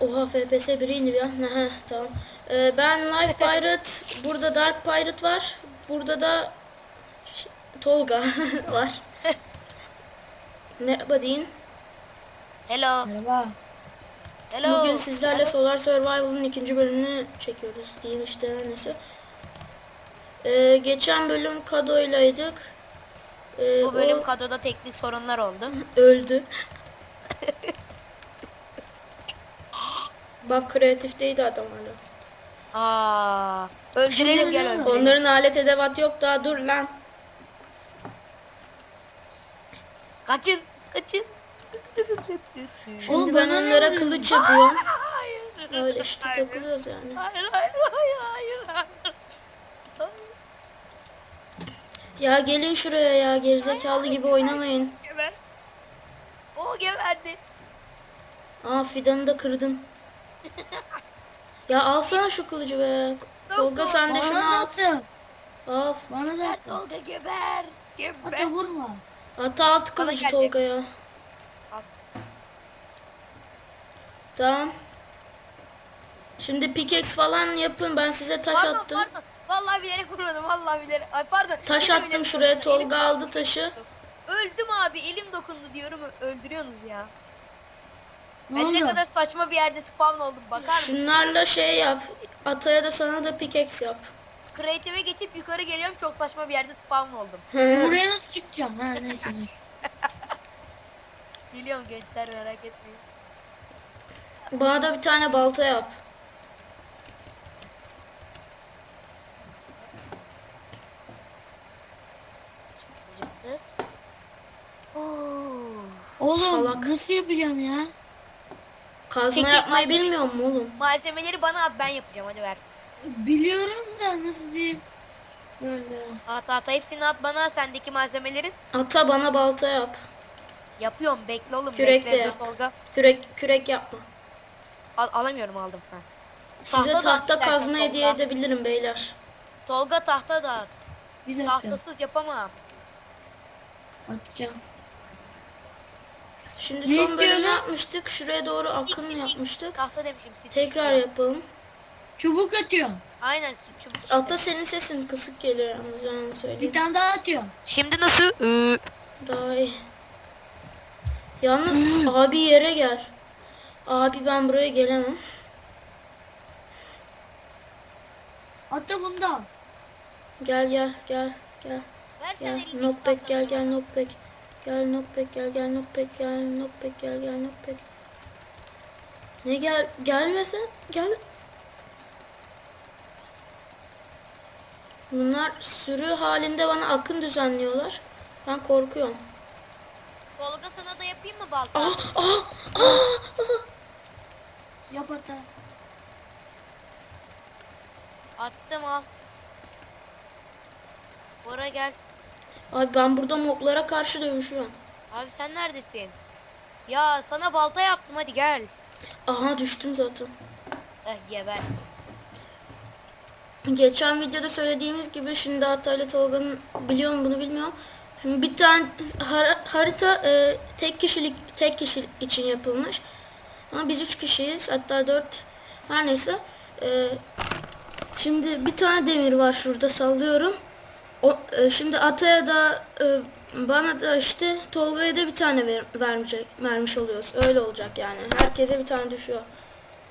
Oha FPS 1 indi ya. Heh, tamam. Ee, ben Live Pirate, burada Dark Pirate var. Burada da Tolga var. Merhaba deyin. Hello. Merhaba. Hello. Bugün sizlerle Solar Survival'ın ikinci bölümünü çekiyoruz diyeyim işte neyse. Ee, geçen bölüm Kado'ylaydık. Ee, Bu bölüm o kadoda teknik sorunlar oldu. öldü. Bak kreatifteydi adam hala. Aa, öldürelim gel öldürelim. Onların alet edevat yok daha dur lan. Kaçın, kaçın. Şimdi Oğlum ben bana ne onlara oluyor? kılıç yapıyorum. Hayır. Öyle işte Hayır. takılıyoruz yani. Hayır, hayır, hayır, hayır, hayır. Ya gelin şuraya ya gerizekalı gibi oynamayın. Geber. O geberdi. Aa fidanı da kırdın. Ya alsana şu kılıcı be. Tolga sen de şunu al. nasıl? Al. Bana da Tolga geber. Geber. Ata vurma. Ata alt kılıcı. Tolga'ya. Al. Tamam. Şimdi pickaxe falan yapın. Ben size taş Pardon, attım. pardon. Vallahi bilerek vurmadım. Vallahi bilerek. Ay pardon. Taş Yine attım şuraya. vurmadım. Elim Tolga aldı dokundu. taşı. Öldüm abi. Elim dokundu diyorum. Öldürüyorsunuz ya. Ne Ben ne oldu? kadar saçma bir yerde spawn oldum. Bakar mısın? Şunlarla şey yap. Ataya da sana da pickaxe yap. Creative'e geçip yukarı geliyorum. Çok saçma bir yerde spawn oldum. Buraya nasıl çıkacağım? Ha neyse. dur. Geliyorum gençler merak etmeyin. Bana da bir tane balta yap. Oğlum Salak. nasıl yapacağım ya? Kazma Peki, yapmayı malzeme- bilmiyor mu oğlum? Malzemeleri bana at ben yapacağım hadi ver. Biliyorum da nasıl diyeyim? Dur dur. At at hepsini at bana sendeki malzemelerin. Ata bana balta yap. Yapıyorum bekle oğlum Kürek bekle de dur yap. Tolga. Kürek kürek yapma. Al, alamıyorum aldım. Ha. Size Tahta da tahta istersen kazma Tolga. hediye edebilirim beyler. Tolga tahta da at. Bir dakika. Tahtasız yapamam. Atacağım. Şimdi son bölüm ne istiyorsun? yapmıştık? Şuraya doğru akın yapmıştık. Tahta demişim. stick Tekrar yapalım. Çubuk atıyorum. Aynen çubuk işte. Ata senin sesin kısık geliyor yalnız yani Bir söyleyeyim. tane daha atıyorum. Şimdi nasıl? Ee, Daha iyi. Yalnız abi yere gel. Abi ben buraya gelemem. Da al. Gel gel gel gel. Ver Gel knockback gel gel knockback. Gel knockback gel gel knockback gel knockback gel gel knockback. Ne gel gelmesen gel. Bunlar sürü halinde bana akın düzenliyorlar. Ben korkuyorum. Tolga sana da yapayım mı balta? Ah ah ah. ah. Yap ata. Attım al. Bora gel. Abi ben burada moblara karşı dövüşüyorum. Abi sen neredesin? Ya sana balta yaptım hadi gel. Aha düştüm zaten. Eh geber. Geçen videoda söylediğimiz gibi şimdi Hataylı Tolga'nın biliyorum bunu bilmiyorum. Şimdi bir tane har- harita e, tek kişilik tek kişi için yapılmış. Ama biz üç kişiyiz hatta dört her neyse. E, şimdi bir tane demir var şurada sallıyorum. O, e, şimdi Atay'a da e, bana da işte Tolga'ya da bir tane ver, vermeyecek, vermiş oluyoruz. Öyle olacak yani. Herkese bir tane düşüyor.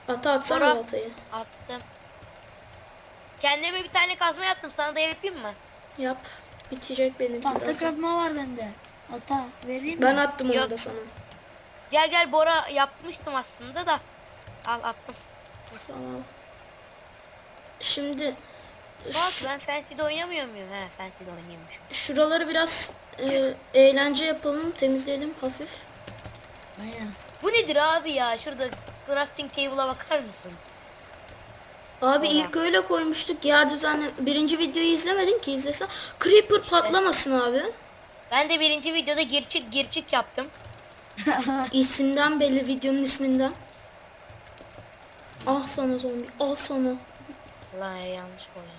Ata atsana Bora. baltayı. Attım. Kendime bir tane kazma yaptım. Sana da yapayım mı? Yap. Bitecek benim Tahta birazdan. kazma var bende. Ata vereyim Ben mi? attım onu Yok. da sana. Gel gel Bora yapmıştım aslında da. Al attım. Sağ ol. Şimdi Bak ben Fancy'de oynamıyor muyum? He Fancy'de oynuyormuşum. şuraları biraz e, eğlence yapalım, temizleyelim hafif. Aynen. Bu nedir abi ya? Şurada crafting table'a bakar mısın? Abi Tamam. ilk öyle koymuştuk yer düzenle. Birinci videoyu izlemedin ki izlesen. Creeper patlamasın abi. Ben de birinci videoda girçik girçik yaptım. İsimden belli videonun isminden. Ah sana zombi, ah sana. Lan yanlış koydum.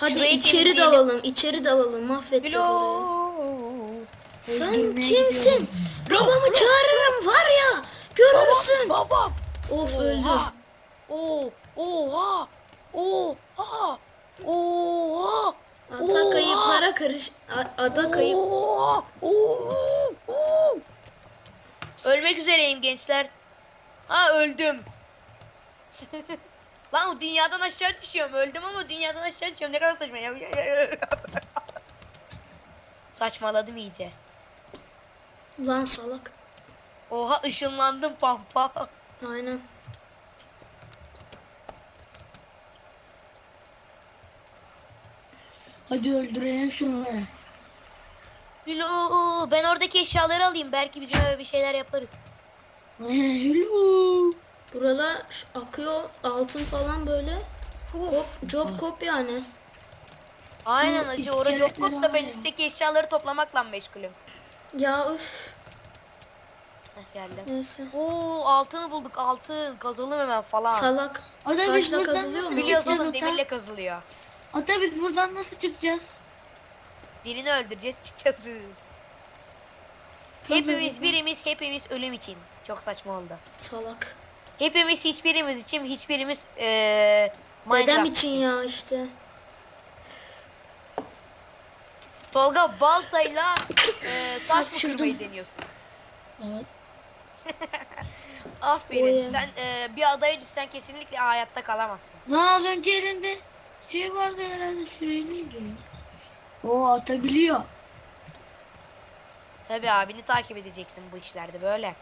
Hadi Şurayı içeri temizleyelim. dalalım, içeri dalalım. Mahvedeceğiz orayı. Bilo. Sen Öldürmeye kimsin? Babamı çağırırım var ya. Adamsın. Babam. Of öldüm. Oha. Oo, oha. Oha. Oha. Ada kayıplara karış. A- Ada kayıp. Oha. Oha. Ölmek üzereyim gençler. Ha öldüm. Lan o dünyadan aşağı düşüyorum. Öldüm ama dünyadan aşağı düşüyorum. Ne kadar saçma ya. Saçmaladım iyice. Lan salak. Oha ışınlandım pampa. Aynen. Hadi öldürelim şunları. Hülo, ben oradaki eşyaları alayım. Belki bizim eve bir şeyler yaparız. Aynen hello. Buralar akıyor altın falan böyle. Kop, job kop yani. Aynen Hı, acı. Orada yok yok da ben üstteki eşyaları toplamakla meşgulüm. Ya üf. Heh, geldim. Neyse. Oo altını bulduk altın. Kazalım hemen falan. Salak. Ata biz Taşla buradan kazılıyor nasıl mu? Biliyoruz oğlum demirle kazılıyor. Ata biz buradan nasıl çıkacağız? Birini öldüreceğiz çıkacağız. Hepimiz birimiz hepimiz ölüm için. Çok saçma oldu. Salak. Hepimiz hiçbirimiz için hiçbirimiz eee Dedem için ya işte. Tolga baltayla eee taş mı kırmayı deniyorsun? Evet. Aferin. Oy. Sen eee, bir adaya düşsen kesinlikle hayatta kalamazsın. Lan az önce elimde şey vardı herhalde süreliydi. O atabiliyor. Tabii abini takip edeceksin bu işlerde böyle.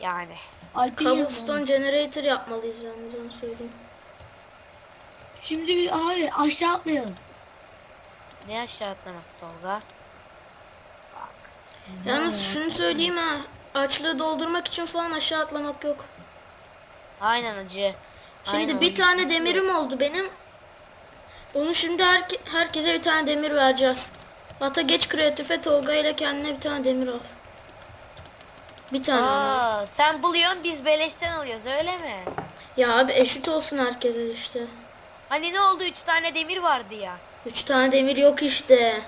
Yani. Alp'in Cobblestone generator yapmalıyız yalnız onu söyleyeyim. Şimdi biz abi aşağı atlayalım. Ne aşağı atlaması Tolga? Bak. Yalnız şunu söyleyeyim ha. Açlığı doldurmak için falan aşağı atlamak yok. Aynen acı. Şimdi Aynen, bir tane demirim oldu benim. Onu şimdi herke- herkese bir tane demir vereceğiz. Hatta geç kreatife Tolga ile kendine bir tane demir al. Bir tane. Aa, sen buluyorsun biz beleşten alıyoruz öyle mi? Ya abi eşit olsun herkese işte. Hani ne oldu 3 tane demir vardı ya. Üç tane demir yok işte.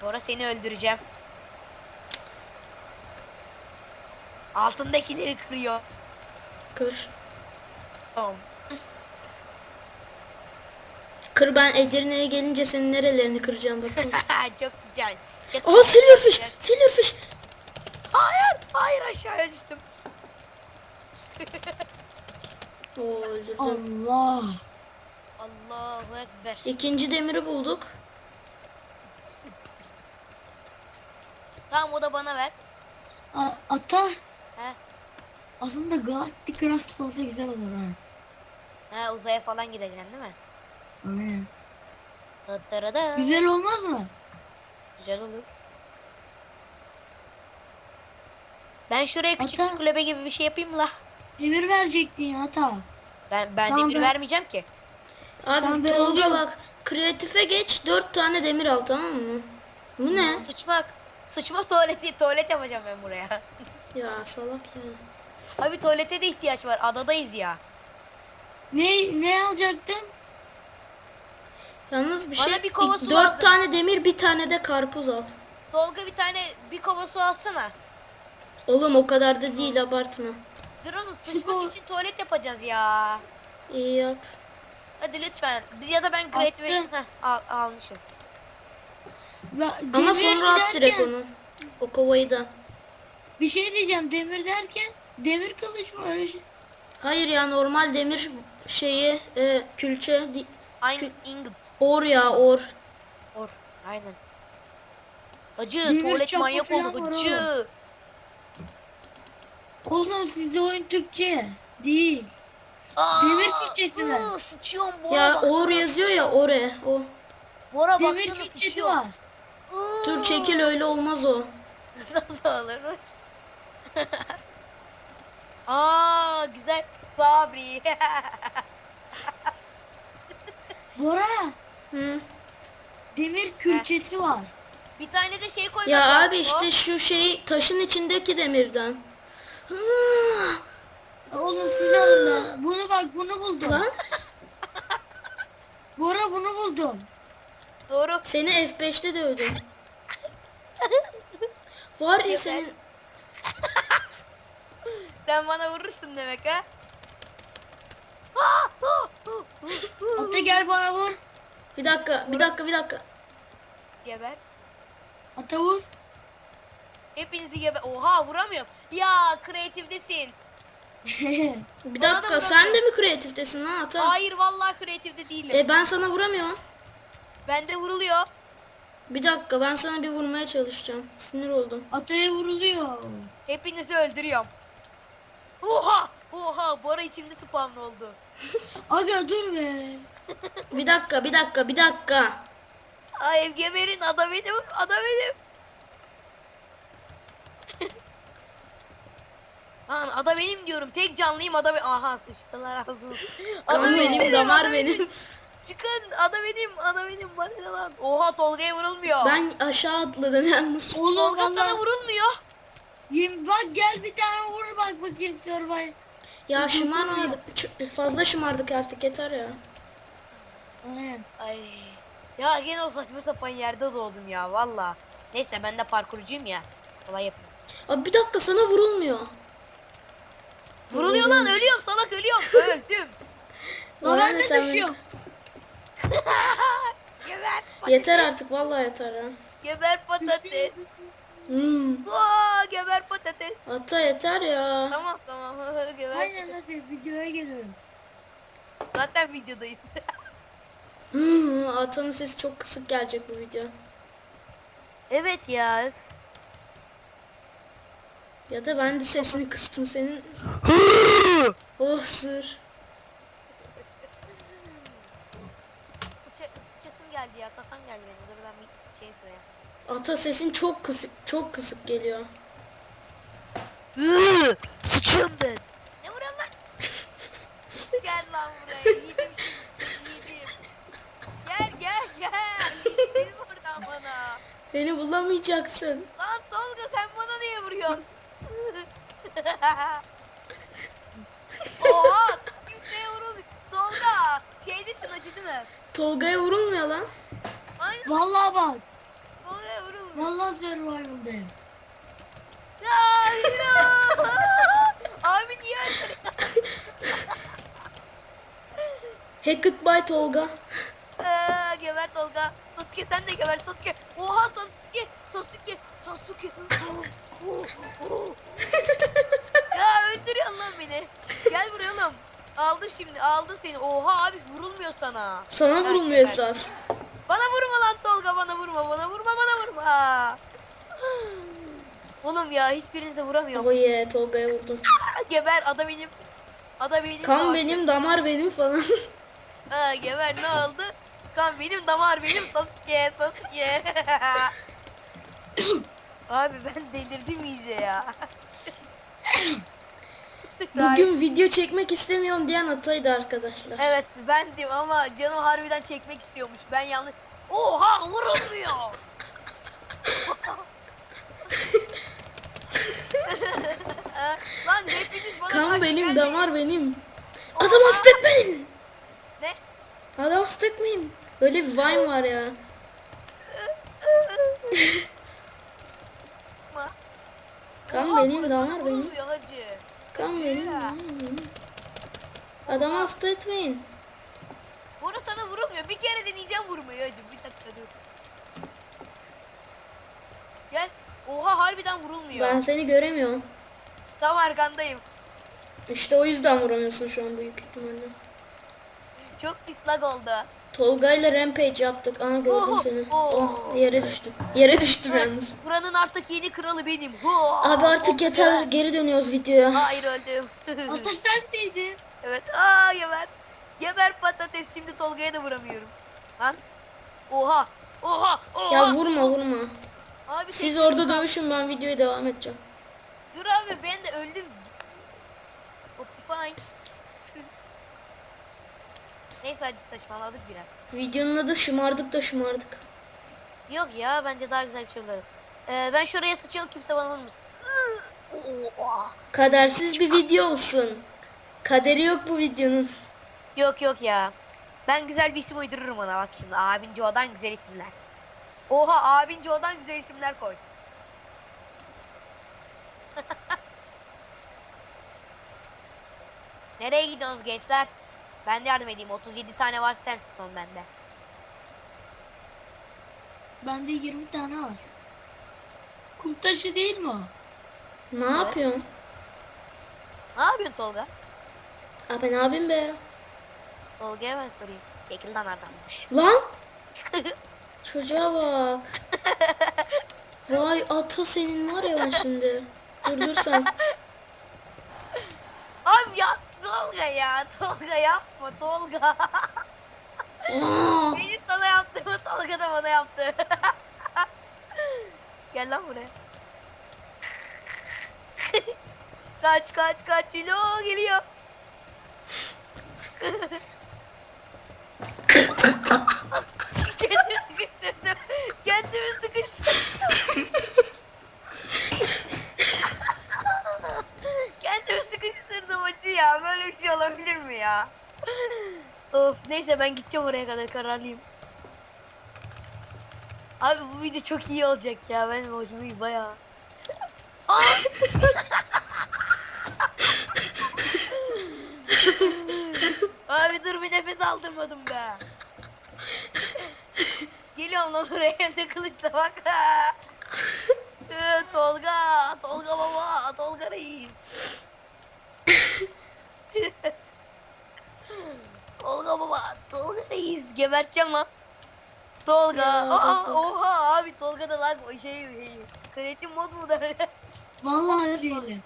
Sonra seni öldüreceğim. Altındakileri kırıyor. Kır. Tamam. Kır ben Edirne'ye gelince senin nerelerini kıracağım bakalım. Çok güzel. Çok Aa silverfish! güzel. Silverfish! Hayır, hayır aşağıya düştüm. Oo öldürdüm. Allah. Allahu ekber. İkinci demiri bulduk. Tamam o da bana ver. A- ata. He. Aslında Galactic Craft olsa güzel olur ha. He uzaya falan gideceksin değil mi? Aynen. Güzel olmaz mı? Güzel olur. Ben şuraya küçük Ata. bir kulübe gibi bir şey yapayım la. Demir verecektin ya ata. Ben ben Tamam, demir ben- vermeyeceğim ki. Abi Tamam, Tolga bak kreatife geç dört tane demir al tamam mı? Bu ne? Sıçmak. Sıçma tuvaleti tuvalet yapacağım ben buraya. Ya salak ya. Abi tuvalete de ihtiyaç var. Adadayız ya. Ne ne alacaktın? Yalnız bir Bana şey bir kova su dört lazım. tane demir bir tane de karpuz al. Tolga bir tane bir kova su alsana. Oğlum o kadar da değil abartma. Dur oğlum sıçmak için tuvalet yapacağız ya. İyi yap. Hadi lütfen. Ya da ben Great Way Attım. Heh, al, almışım. Ya, Ama demir sonra at direkt derken- onu. O kovayı da. Bir şey diyeceğim demir derken demir kılıç mı öyle şey? Hayır ya normal demir şeyi e, külçe di- I'm ingot. Or ya or. Or. Aynen. Acı Demir tuvalet çapı manyak falan oldu var acı. Oğlum sizde oyun Türkçe değil. Aa, Demir külçesi var. ıı, Sıçıyorum Bora Ya baksana. or yazıyor ya ore. O. Bora Demir baksana külçesi sıçıyor. var. Iıı. Dur çekil öyle olmaz o. Nasıl olurmuş? Aa güzel. Sabri. Bora Hı. demir külçesi var. bir tane de şey koymak Ya abi işte şu şey taşın içindeki demirden. Hı. Oğlum siz alın da. Bunu bak bunu buldum. Lan Bora bunu buldum. Doğru. seni F5'te dövdüm. Var ya senin. Sen bana vurursun demek ha? Ata gel bana vur. Bir dakika, bir dakika, bir dakika. Geber. Ata vur. Hepinizi geber. Oha vuramıyorum. Ya kreatiftesin. Bir Bana da dakika, sen de mi kreatiftesin lan Ata? Hayır vallahi kreatifte değilim. E ben sana vuramıyorum. Bende vuruluyor. Bir dakika, ben sana bir vurmaya çalışacağım. Sinir oldum. Ataya vuruluyor. Hepinizi öldürüyorum. Oha! Oha! Bora içimde spawn oldu. Aga dur be. Bir dakika, bir dakika, bir dakika. Ay geberin ada benim, ada benim. Lan ada benim diyorum. Tek canlıyım ada benim. Aha sıçtılar ağzını. Ada Kan benim, damar benim. Çıkın ada benim, ada benim. Bana ne lan? Oha Tolga'ya vurulmuyor. Ben aşağı atladım yalnız. Oğlum Tolga sana valla. vurulmuyor. Yem, bak gel bir tane vur bak bakayım Survivor. Ya şımarmadık. Fazla şımardık artık yeter ya. Ay. Ya gene o saçma sapan yerde doğdum ya valla. Neyse ben de parkurcuyum ya. Kolay yapayım. Abi bir dakika sana vurulmuyor. Vuruluyor lan ölüyorum salak ölüyorum. Öldüm. Lan ben de düşüyorum. Geber patates. Yeter artık vallahi yeter ha. Geber patates. Hmm. Aa, geber patates. Ata yeter ya. Tamam tamam. geber. Aynen hadi videoya geliyorum. Zaten videodayız. Hmm, Ata'nın sesi çok kısık gelecek bu video. evet ya. Ya da ben de sesini kıstım senin. oh sır. Sıça, sıçasım geldi ya. Kasam geldi benim. Dur ben bir şey söyleyeyim. Ata sesin çok kısık çok kısık geliyor. Sıçıyorum ben. Ne vuruyorsun lan? gel lan buraya. Yedim şimdi. Yedim. Gel gel gel. Buradan bana. Beni bulamayacaksın. Lan Tolga sen bana niye vuruyorsun? Oha! Kimseye vurulmuyor. Tolga! Şeydesin acıdı mı? Tolga'ya vurulmuyor lan. Aynen Vallahi bak. Tolga'ya vurulmuyor. Vallahi Survivor'dayım. Ya, ya! Abi niye öldürüyorsun? Hackett by Tolga. Geber Tolga. Sasuke sen de geber Sasuke. Oha Sasuke. Sasuke. Sasuke. ya öldürüyorsun lan beni. Gel buraya oğlum. Aldım şimdi aldım seni. Oha abi vurulmuyor sana. Sana Ya, vurulmuyor geber. esas. Bana vurma lan Tolga bana vurma bana vurma bana vurma. Oğlum ya hiçbirinize vuramıyorum. Yeah Tolga'ya vurdum. Geber ada benim. Ada benim. Kan benim, damar benim falan. Ha, geber ne oldu? Kan benim damar benim Sasuke Sasuke. Abi ben delirdim iyice ya. Bugün video çekmek istemiyorum diyen Ata'ydı arkadaşlar. Evet bendim ama canım harbiden çekmek istiyormuş. Ben yanlış. Oha vurulmuyor. Lan hepiniz bana Kan benim, damar benim. Adam hasta etmeyin. Ne? Adam hasta etmeyin. Böyle bir Vine var ya. Kan benim, damar benim. Kan benim, damar benim. Adam hasta etmeyin. Bora sana vurulmuyor. Bir kere deneyeceğim vurmayı hacı. Bir dakika dur. Gel. Oha harbiden vurulmuyor. Ben seni göremiyorum. Tam arkandayım. İşte o yüzden vuramıyorsun şu an büyük ihtimalle. Çok pis lag oldu. Tolga ile rampage yaptık. Aha gördüm Oh, seni. oh. Oh yere düştüm. Yere düştüm yalnız. Buranın artık yeni kralı benim. Hu! Abi artık yeter ya. geri dönüyoruz videoya. Hayır öldüm. Ata sen miydin? evet. Aa geber. Geber patates. Şimdi Tolga'ya da vuramıyorum. Lan. Oha. Oha. Oha. Ya vurma vurma. Abi Siz tek- orada dövüşün ben videoya devam edeceğim. Dur abi ben de öldüm. Optifine. Neyse hadi saçmaladık biraz. Videonun adı şımardık da şımardık. Yok ya bence daha güzel bir şey olur. Ee, ben şuraya sıçıyorum kimse bana vurmasın. Kadersiz bir video olsun. Kaderi yok bu videonun. Yok yok ya. Ben güzel bir isim uydururum ona bak şimdi. Abinci odan güzel isimler. Oha abinci odan güzel isimler koy. Nereye gidiyorsunuz gençler? Ben de yardım edeyim. 37 tane var sandstone bende. Bende 20 tane var. Kum taşı değil mi o? Ne yapıyorsun? Ne yapıyorsun Tolga? Aa ben abim be. Tolga'ya ben sorayım. Şekilden adammış. Lan! Çocuğa bak. Vay ata senin var ya ben şimdi. Dur dur sen. Abi ya Tolga ya. Tolga yapma Tolga. Benim sana yaptığımı Tolga da bana yaptı. Gel lan buraya. kaç kaç kaç Hilo geliyor. Kendimi sıkıştırdım. Kendimi sıkıştırdım. Kendimi sıkıştırdım acı ya. Böyle bir şey olabilir mi ya? of neyse ben gideceğim oraya kadar kararlıyım. Abi bu video çok iyi olacak ya. Ben hoşuma bayağı. Abi dur bir nefes aldırmadım be. Geliyorum lan oraya ne kılıçla bak. Ee, Tolga, Tolga baba, Tolga reis. Tolga baba, Reis. Geberteceğim lan. Tolga, Ya, aa, oha abi Tolga da lan o şey, şey kreatif mod mu da Vallahi değilim.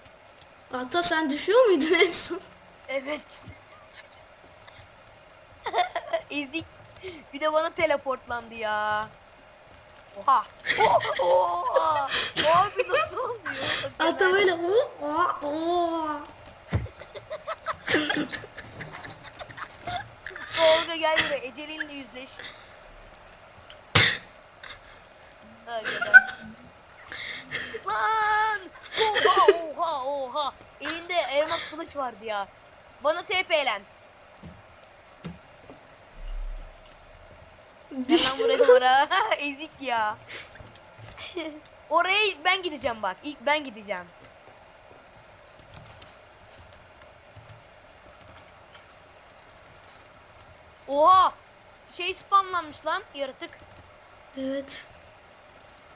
ata sen düşüyor muydun en son? Evet. Ezik. Bir de bana teleportlandı ya. Oha. Oh, oha. Abi nasıl oluyor? Ata böyle o o o. Tolga gel buraya. Ecelinle yüzleş. Lan! Oha oha oha. Elinde elmas kılıç vardı ya. Bana TP'len. Lan buraya buraya. Ezik ya. Oraya ben gideceğim bak. İlk ben gideceğim. Oha! Şey spamlanmış lan yaratık. Evet.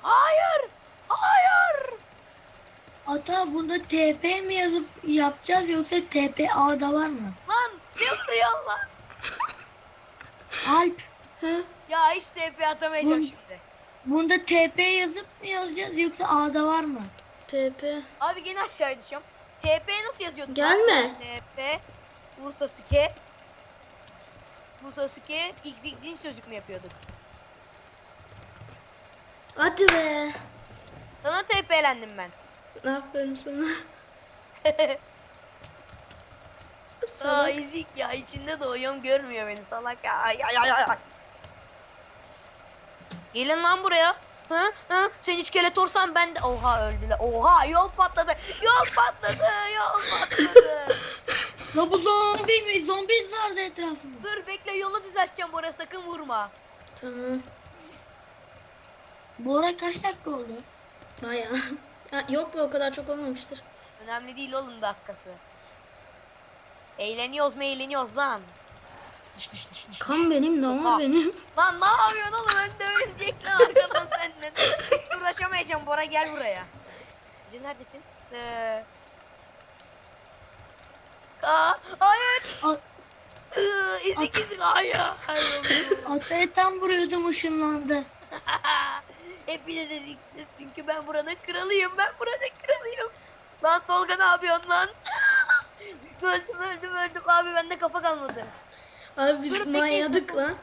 Hayır! Hayır! Ata bunda TP mi yazıp yapacağız yoksa TPA'da var mı? Lan ne vuruyor lan? Alp He? Ya hiç TP atamayacağım Vur. şimdi. bunda TP yazıp mı yazacağız yoksa A'da var mı? TP. Abi gene aşağı düşüyorum. TP nasıl yazıyorduk? Gelme. lan? TP Vur Sasuke Vur Sasuke XX'in sözcük mü yapıyorduk? Hadi be. Sana TP'lendim ben. Ne yapıyorum sana? Aa Salak. ezik ya içinde doğuyorum görmüyor beni salak ya. Ay ay ay. ay. Gelin lan buraya. Hı hı sen iskeletorsan ben de oha öldüler. Oha yol patladı. Yol patladı. Yol patladı. La bu zombi mi? Zombi sardı etrafımı. Dur bekle yolu düzelteceğim buraya sakın vurma. Tamam. Bora kaç dakika oldu? Baya. Ha, yok be o kadar çok olmamıştır. Önemli değil oğlum dakikası. Eğleniyoruz mu eğleniyoruz lan. Kan benim, Oha. damar benim. Lan ne yapıyorsun oğlum önde ölecek lan arkadan senden. Uğraşamayacağım Bora gel buraya. Ece neredesin? Ee... Aa, hayır. A- Iı, İzik izik hayır. Ata'ya tam vuruyordum ışınlandı. Hepiniz eziksiniz çünkü ben buranın kralıyım. Ben buranın kralıyım. Lan Tolga ne yapıyorsun lan? öldüm öldüm öldüm abi bende kafa kalmadı. Abi biz Dur, bekle, manyadık lan.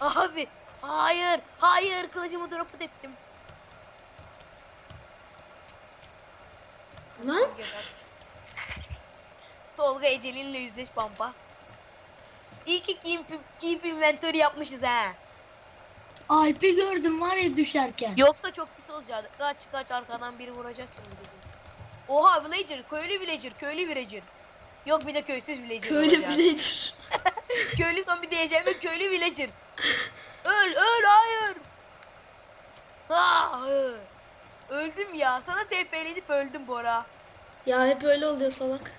Abi hayır hayır kılıcımı drop ettim. Lan. Tolga Ecelin'le yüzleş pampa. İyi ki keep, keep inventory yapmışız ha. Alp'i gördüm var ya düşerken. Yoksa çok pis olacaktı. Kaç kaç arkadan biri vuracak şimdi. Oha villager, köylü villager, köylü villager. Yok bir de köysüz villager. Köylü olacak. villager. köylü son bir diyeceğim köylü villager. Öl öl hayır. Ah. Öldüm ya. Sana TP'lenip öldüm Bora. Ya hep öyle oluyor salak.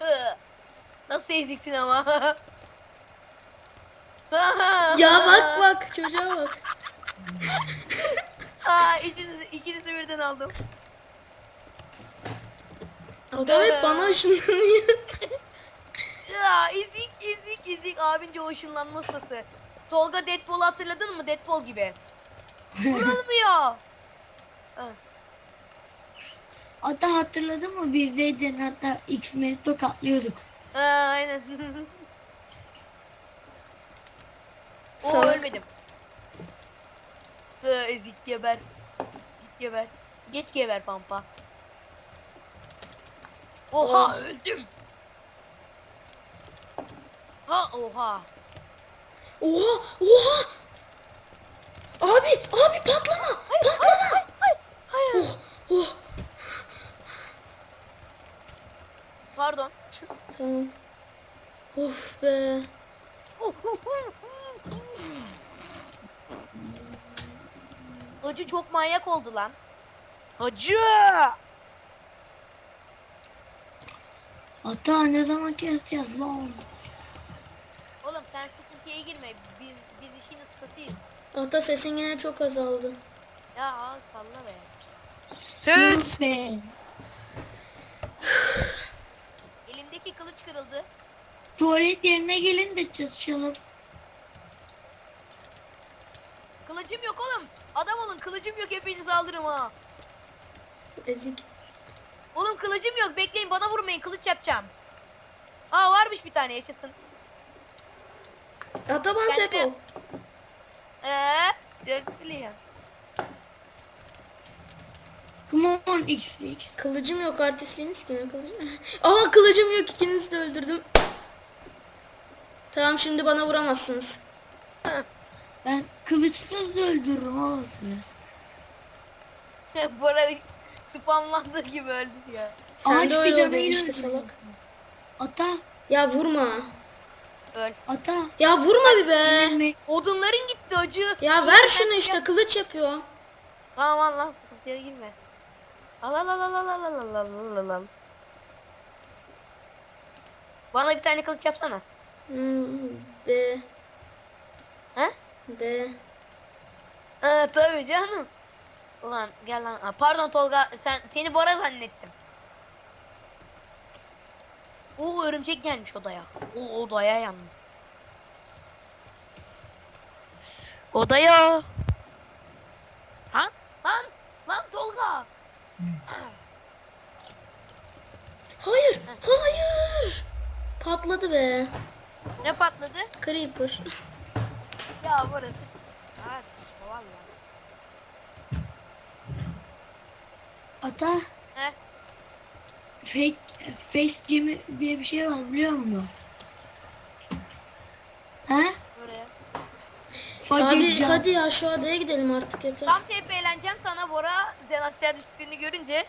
Hı. Nasıl eziksin ama? Ya bak bak çocuğa bak. Aa, ikinizi, ikinizi birden aldım. Adam hep bana ışınlanıyor. Ya ezik ezik ezik abince o ışınlanma ustası. Tolga Deadpool'u hatırladın mı? Deadpool gibi. Vurulmuyor. Hatta hatırladın mı bizdeydin hatta X-Men'i tokatlıyorduk. Aa, aynen. Oo Salak. ölmedim. Hı, ezik geber. Git geber. Geç geber pampa. Oha Oh. öldüm. Ha oha. Oha oha. Abi abi patlama. Patlama. Hayır. Oh oh. Pardon. Tamam. Of be. Hacı çok manyak oldu lan. Hacı. Hatta ne zaman keseceğiz lan? Oğlum sen şu kutuya girme. Biz biz işin ustasıyız. Hatta sesin yine çok azaldı. Ya al salla be. Sus be. Tuvalet yerine gelin de çalışalım. Kılıcım yok oğlum. Adam olun kılıcım yok hepinizi alırım ha. Ezik. Oğlum kılıcım yok bekleyin bana vurmayın kılıç yapacağım. Aa varmış bir tane yaşasın. Ben Kendime- tepo. Eee çok biliyor. Come on XX. Kılıcım yok artistliğiniz ki ne kılıcım? Aa kılıcım yok ikinizi de öldürdüm. Tamam şimdi bana vuramazsınız. Ben kılıçsız da öldürürüm oğlum sizi. Bora spamlandığı gibi öldü ya. Sen Ağaç de öyle oluyor işte salak. Ata, Ya vurma. Öl. ata. Ya vurma bir be. Odunların gitti acı. Ya ver şunu işte kılıç yapıyor. Tamam al lan sıkıntıya girme. Al al al al al al al al al al al. Bana bir tane kılıç yapsana. Be. He? Be. Ha tabii canım. Ulan gel lan. Aa, pardon Tolga sen seni Bora zannettim. O örümcek gelmiş odaya. O odaya yalnız. Odaya. Han? Han? Lan Tolga. Hayır. Hayır. Patladı be. Ne patladı? Creeper. Ya burası. Evet, vallahi. Ata, He? fake, face gemi diye bir şey var biliyor musun? He? Buraya. Abi hadi ya şu adaya gidelim artık yeter. Tam tep eğleneceğim sana Bora sen aşağı düştüğünü görünce.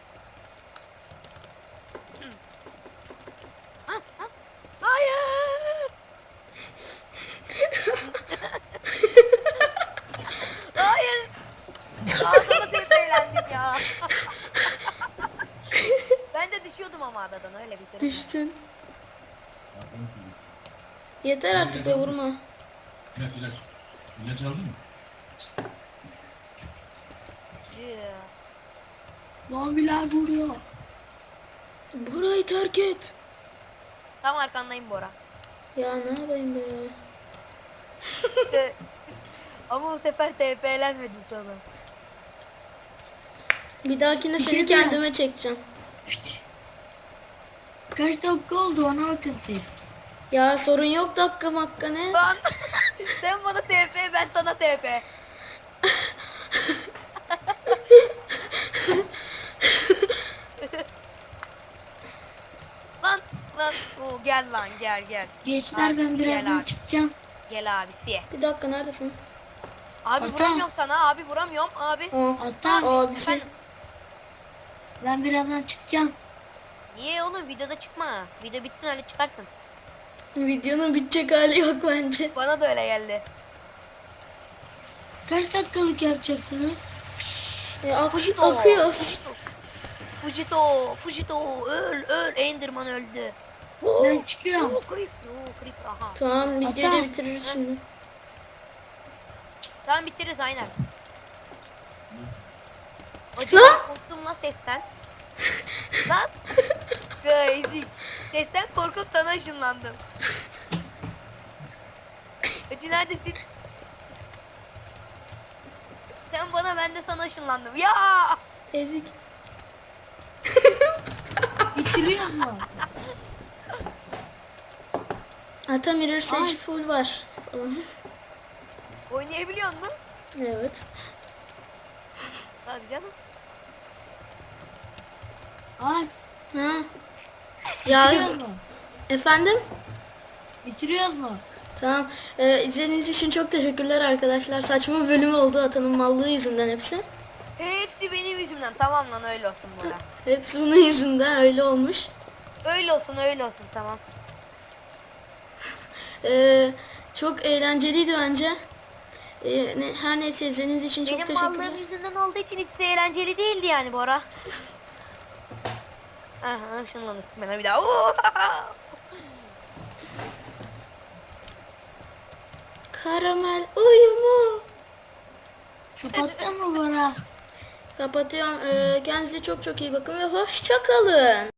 Ha, ha. Hayır. Hayır. Aa, sana tep eğlendim ya. ben de düşüyordum ama Düştün. Yeter artık be vurma. İlaç ilaç. İlaç aldın mı? Zombiler vuruyor. Burayı terk et. Tam arkandayım Bora. Ya ne yapayım be. ama bu sefer TP eğlenmedim sana. Bir dahakine Bir şey seni diyeceğim. kendime çekeceğim. Kaç dakika oldu ona bakın siz. Ya sorun yok dakika makka ne? Lan sen bana TP ben sana TP. lan lan Oo, gel lan gel gel. Gençler Abi, ben gel birazdan abi. çıkacağım. Gel abisi. Bir dakika neredesin? Abi Ata. vuramıyorum sana abi vuramıyorum abi. Ata abisi. Efendim? ben birazdan çıkacağım. Niye oğlum videoda çıkma. Video bitsin öyle çıkarsın. Videonun bitecek hali yok bence. Bana da öyle geldi. Kaç dakikalık yapacaksınız? Ya, ak- Fujito. akıyoruz. Fujito, Fujito, öl, öl. Enderman öldü. Ben çıkıyorum. Oo, creep, oo, creep, aha. Tamam videoyu da bitiririz şimdi. Tamam bitiririz aynen. Acaba korktum lan sesten. lan. Crazy. Sesten korkup sana ışınlandım. Acı neredesin? Sen bana ben de sana ışınlandım. Ya! Ezik. Bitiriyor mu? Ata Mirror Sage Ay. full var. Oynayabiliyor musun? evet. Tabii canım. Ay Ha. Ya bitiriyoruz mu? efendim? Bitiriyoruz mu? Tamam. Ee, izlediğiniz için çok teşekkürler arkadaşlar. Saçma bölüm oldu Atan'ın mallığı yüzünden hepsi. Hepsi benim yüzümden. Tamam lan öyle olsun bana. Hepsi bunun yüzünden öyle olmuş. Öyle olsun öyle olsun tamam. Ee, çok eğlenceliydi bence. Ee, ne- her neyse izlediğiniz için çok Benim teşekkürler. mallığım yüzünden olduğu için hiç de eğlenceli değildi yani Bora. Aha ışınlanırsın bana bir daha. Karamel uyumu. Kapattın mı Bora? Kapatıyorum. Ee, kendinize çok çok iyi bakın ve hoşça kalın.